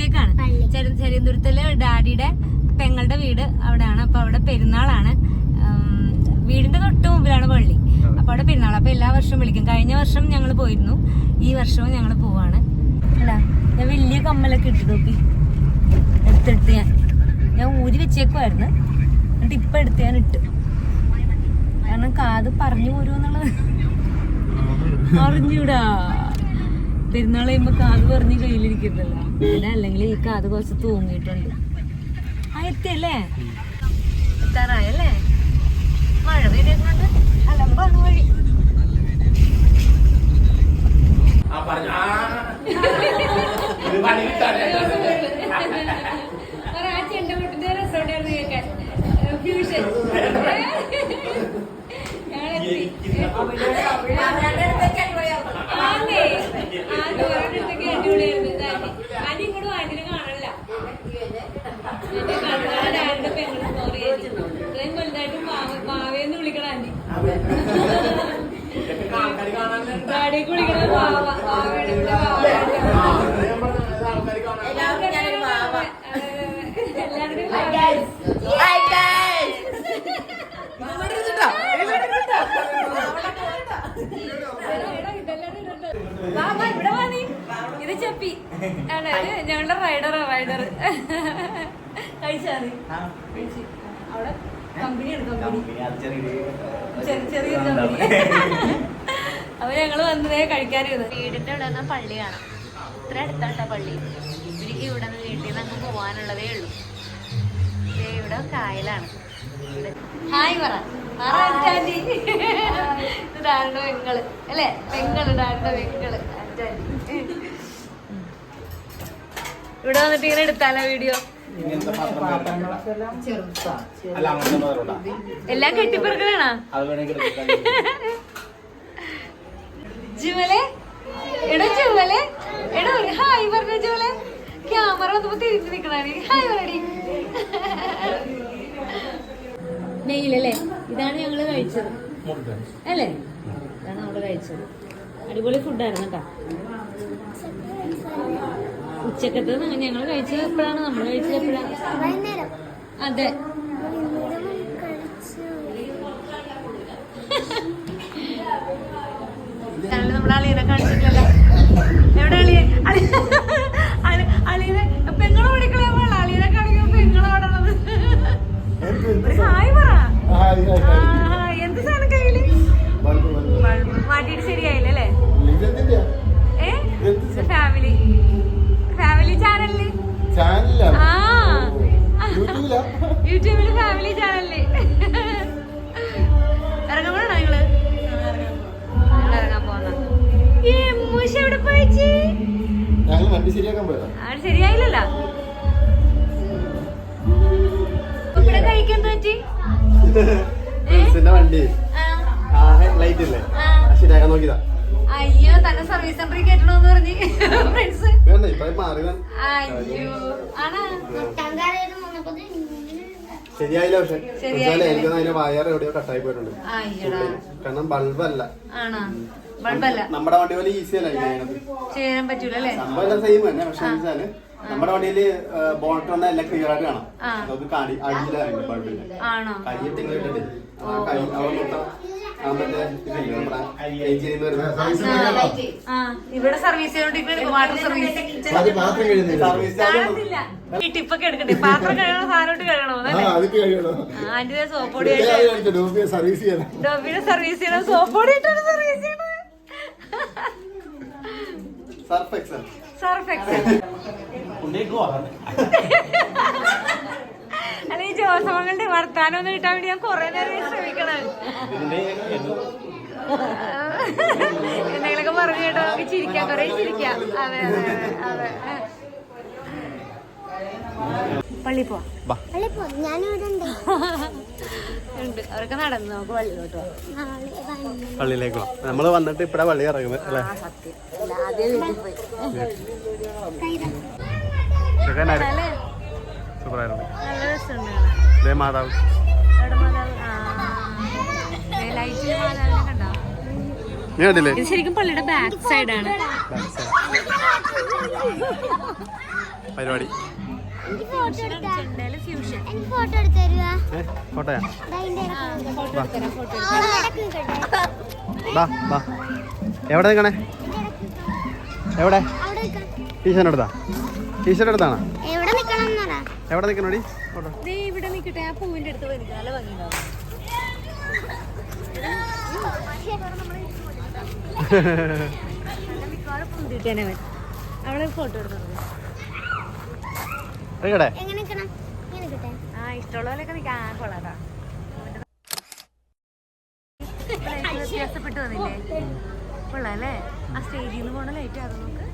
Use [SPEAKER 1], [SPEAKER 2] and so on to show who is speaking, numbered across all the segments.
[SPEAKER 1] ചെരിയന്തുരത്തേക്കാണ് ചെരി- ചെരിയന്തുരത്തിൽ ഡാഡിയുടെ പെങ്ങളുടെ വീട് അവിടെയാണ്. അപ്പൊ അവിടെ പെരുന്നാളാണ്. വീടിന്റെ തൊട്ട് മുമ്പിലാണ് പള്ളി. അപ്പൊ അവിടെ പെരുന്നാൾ അപ്പൊ എല്ലാ വർഷവും വിളിക്കും. കഴിഞ്ഞ വർഷം ഞങ്ങൾ പോയിരുന്നു. ഈ വർഷവും ഞങ്ങൾ പോവാണ്. അല്ല ഞാൻ വലിയ കമ്മലൊക്കെ ഇട്ടു നോക്കി. എടുത്തെടുത്ത് ഞാൻ. ഞാൻ ഊരി വെച്ചേക്കുമായിരുന്നു എന്നിട്ട് ഇപ്പൊ എടുത്ത് ഞാൻ ഇട്ട്. കാരണം കാത് പറഞ്ഞു പോരുമെന്നുള്ളത് അറിഞ്ഞൂടാ. പെരുന്നാൾ കഴിയുമ്പോ കാത് പറഞ്ഞ് കയ്യിലിരിക്കുന്നല്ലോ അല്ലെങ്കിൽ ഈ കാത് കുറച്ച് തൂങ്ങിയിട്ടുണ്ട് ആ എത്തിയല്ലേ എത്താറായല്ലേ മഴ പെയ്യുന്നുണ്ട് അലമ്പാണ് വഴി ചെപ്പി ആണ് ഞങ്ങളുടെ റൈഡറാ റൈഡർ കഴിച്ചാറി. അവിടെ കമ്പനിയാണ് കമ്പനി. ചെറിയ ചെറിയ കമ്പനി. അപ്പൊ ഞങ്ങൾ വന്നതേ കഴിക്കാനിരുന്നു വീടിന്റെ അവിടെ നിന്ന് പള്ളി കാണാം. ഇത്ര അടുത്താട്ട പള്ളി. എനിക്ക് ഇവിടെ നിന്ന് വീട്ടിൽ നിന്ന് അങ്ങ് പോവാനുള്ളതേ ഉള്ളൂ. ദേ ഇവിടെ കായലാണ്. ഹായ് പറ. ആന്റി ഇത് ഡാഡിന്റെ പെങ്ങൾ. അല്ലേ? പെങ്ങൾ ഡാഡിന്റെ പെങ്ങൾ. ആന്റി ഇവിടെ വന്നിട്ട് ഇങ്ങനെ എടുത്താലോ വീഡിയോ? എല്ലാം
[SPEAKER 2] എടുക്കാം.
[SPEAKER 1] ജുവലെ? എടോ ജുവലെ? എടോ ഹായ് പറഞ്ഞ ജുവലെ. ക്യാമറ വന്നപ്പോ തിരിഞ്ഞു നിക്കണാണ് ഹായ് പറയടി. നെയ്യിലല്ലേ? ഇതാണ് ഞങ്ങൾ കഴിച്ചത്. അല്ലേ? ഇതാണ് നമ്മൾ കഴിച്ചത്. അടിപൊളി ഫുഡായിരുന്നു കേട്ടോ. ഉച്ചക്കത്തെ ഞങ്ങൾ കഴിച്ചത് എപ്പോഴാണ് നമ്മൾ കഴിച്ചത് എപ്പോഴാണ് അതെ.
[SPEAKER 3] കഴിച്ചു
[SPEAKER 1] നമ്മളെ നമ്മുടെ അളിയനെ കാണിച്ചിട്ടില്ല എവിടെ അളിയൻ.
[SPEAKER 2] യൂട്യൂബിലാ?
[SPEAKER 1] ഫാമിലി ചാനലിൽ ഇറങ്ങാൻ പോണോ നിങ്ങൾ? ഞങ്ങൾ ഇറങ്ങാൻ പോന്ന. ഏ മൂശ എവിടെ പോയിച്ചി? അവിടെ ശരിയായില്ലല്ലോ. ഇവിടെ കഴിക്കാൻ പറ്റി?
[SPEAKER 2] വണ്ടി. ലൈറ്റ് ഇല്ലേ? ശരിയാക്കാൻ നോക്കിയതാ.
[SPEAKER 1] അയ്യോ തന്നെ സർവീസ് സെന്ററിൽ കേട്ടണോന്ന് പറഞ്ഞ്. ഫ്രണ്ട്സ് അയ്യോ. ആണോ?
[SPEAKER 2] ശരിയായില്ല പക്ഷെ.
[SPEAKER 1] ശരിയായില്ല.
[SPEAKER 2] എനിക്കൊന്ന് അതിന്റെ വയർ എവിടെയോ കട്ടായി പോയിട്ടുണ്ട്. കാരണം ബൾബല്ല.
[SPEAKER 1] ആണാ? ബൾബല്ല.
[SPEAKER 2] നമ്മുടെ വണ്ടി പോലെ ഈസി അല്ല ഇതിനകത്ത്
[SPEAKER 1] ചെയ്യാൻ പറ്റൂല അല്ലേ?
[SPEAKER 2] സംഭവം എല്ലാം സെയിം തന്നെ. പക്ഷെ വെച്ചാൽ നമ്മുടെ വണ്ടിയിൽ ബോണറ്റ് വന്നാൽ എല്ലാം ക്ലിയർ ആയിട്ട് കാണാം. നമുക്ക് കാണി അടിയിലായിരുന്നു ബൾബിന്റെ
[SPEAKER 1] ആണോ?
[SPEAKER 2] കയ്യിട്ട് ഇട്ടിട്ട് ആ കൈ മൊത്തം
[SPEAKER 1] ഇവിടെ സർവീസ് വാട്ടർ സർവീസ് ഈ ടിപ്പൊക്കെ എടുക്കട്ടെ. പാത്രം കഴുകണ സാധനമായിട്ട് കഴുകണോ? ആന്റിയുടെ സോപ്പൊടി
[SPEAKER 2] ചെയ്യണം.
[SPEAKER 1] ഡോബിയുടെ സർവീസ് ചെയ്യണം. സോപ്പൊടി ഇട്ടാണ് സർവീസ് ചെയ്യണത്.
[SPEAKER 2] സർഫ് എക്സൽ
[SPEAKER 1] സർഫ് എക്സൽ അല്ല ഈ ജോസമങ്ങളുടെ വർത്താനം ഒന്ന് കിട്ടാൻ വേണ്ടി ഞാൻ കൊറേ നേരം ശ്രമിക്കണം. എന്തെങ്കിലുമൊക്കെ പറഞ്ഞു കേട്ടോ. നമുക്ക് ചിരിക്കാം കൊറേ ചിരിക്കാം. അതെ അതെ അതെ പള്ളി പോവാ.
[SPEAKER 3] അല്ലിപ്പോ ഞാനിവിടെ ഉണ്ട്.
[SPEAKER 1] ഉണ്ട്. അവരൊക്കെ നടന്നു നമുക്ക് പള്ളിയിലോട്ട് പോവാം
[SPEAKER 3] നാളെ വന്നു
[SPEAKER 2] പള്ളിയിലേക്ക് പോവാം നമ്മൾ വന്നിട്ട് ഇപ്പഴാ പള്ളി ഇറങ്ങുന്നത് അല്ലേ?
[SPEAKER 1] ആ സത്യം. അല്ല ആദ്യം വീട്ടിൽ പോയി. കാണാൻ.
[SPEAKER 2] ഇതേ മാതാവ്. നീ കണ്ടില്ലേ?
[SPEAKER 1] ഇത് ശരിക്കും പള്ളിയുടെ ബാക്ക്
[SPEAKER 2] പരിപാടി.
[SPEAKER 3] എനിക്ക് ഫോട്ടോ എടുത്ത്
[SPEAKER 2] ഫോട്ടോയാ എവിടെ നിൽക്കണേ? എവിടെ. ടീഷർട്ട് എടുത്താ? ടീഷർട്ട് എടുത്താണോ?
[SPEAKER 3] എവിടെ
[SPEAKER 2] നിൽക്കണോടി?
[SPEAKER 1] ഇവിടെ നിൽക്കട്ടെ ആ പൂവിന്റെ അടുത്ത് നല്ല ഭംഗിയുണ്ടാവും. അവിടെ ഫോട്ടോ ആ ഇഷ്ടമുള്ള പോലെയൊക്കെ നിൽക്കാം ആ കൊള്ളാട്ടാ. വ്യത്യാസപ്പെട്ട് വന്നില്ലേ? കൊള്ളാം അല്ലേ? ആ സ്റ്റേജിൽ നിന്ന് പോണ ലൈറ്റ് അത് നോക്ക്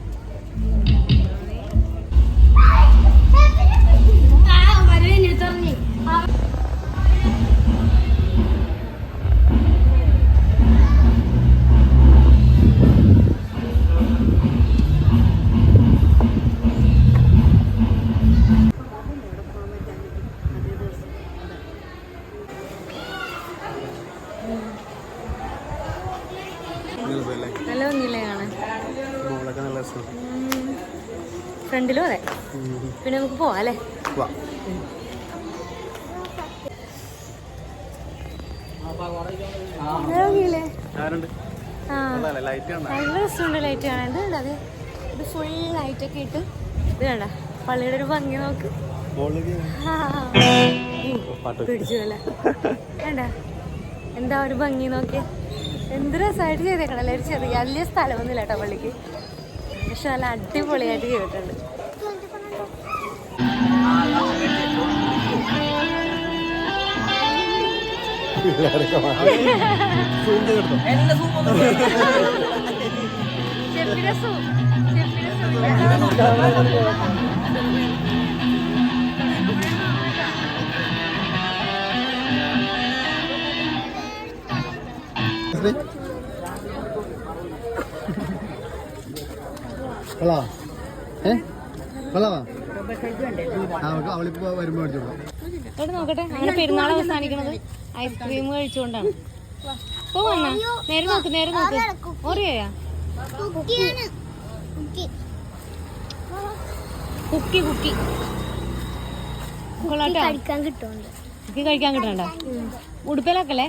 [SPEAKER 1] ഫ്രണ്ടിലും അതെ. പിന്നെ നമുക്ക് പോവാം അല്ലേ? നല്ല
[SPEAKER 2] ലൈറ്റ്
[SPEAKER 1] രസമുണ്ട് കാണാൻ. അത്? ഇത് ഫുൾ ഇട്ട് ഇത് കണ്ട? പള്ളിയുടെ ഒരു ഭംഗി നോക്ക്. പിടിച്ചു അല്ലേ എന്താ ഒരു ഭംഗി നോക്കിയേ? എന്ത് രസമായിട്ട് ചെയ്തേക്കണല്ലേ? ഒരു ചെറിയ വലിയ സ്ഥലമൊന്നുമില്ല കേട്ടോ പള്ളിക്ക്. പക്ഷെ നല്ല അടിപൊളിയായിട്ട് ചെയ്തിട്ടുണ്ട് ഷെഫിയുടെ സൂ ഷെഫിയുടെ സൂ.
[SPEAKER 2] കൊള്ളാവാ? ഏ? കൊള്ളാവാ? ആ അവളിപ്പോ വരുമ്പോ മേടിച്ചോളൂ
[SPEAKER 1] ഇവിടെ നോക്കട്ടെ. അങ്ങനെ പെരുന്നാൾ അവസാനിക്കണത് ഐസ്ക്രീം കഴിച്ചുകൊണ്ടാണ്. ഇപ്പൊ വന്ന നേരെ നോക്ക് നേരെ നോക്ക്. ഓറിയോയാ?
[SPEAKER 3] കുക്കിയാണ്. കുക്കി.
[SPEAKER 1] കുക്കി കുക്കി. കൊള്ളാട്ടോ
[SPEAKER 3] കഴിക്കാൻ കിട്ടുന്നുണ്ട്.
[SPEAKER 1] കുക്കി കഴിക്കാൻ കിട്ടണ്ട ഉടുപ്പിലാക്കല്ലേ.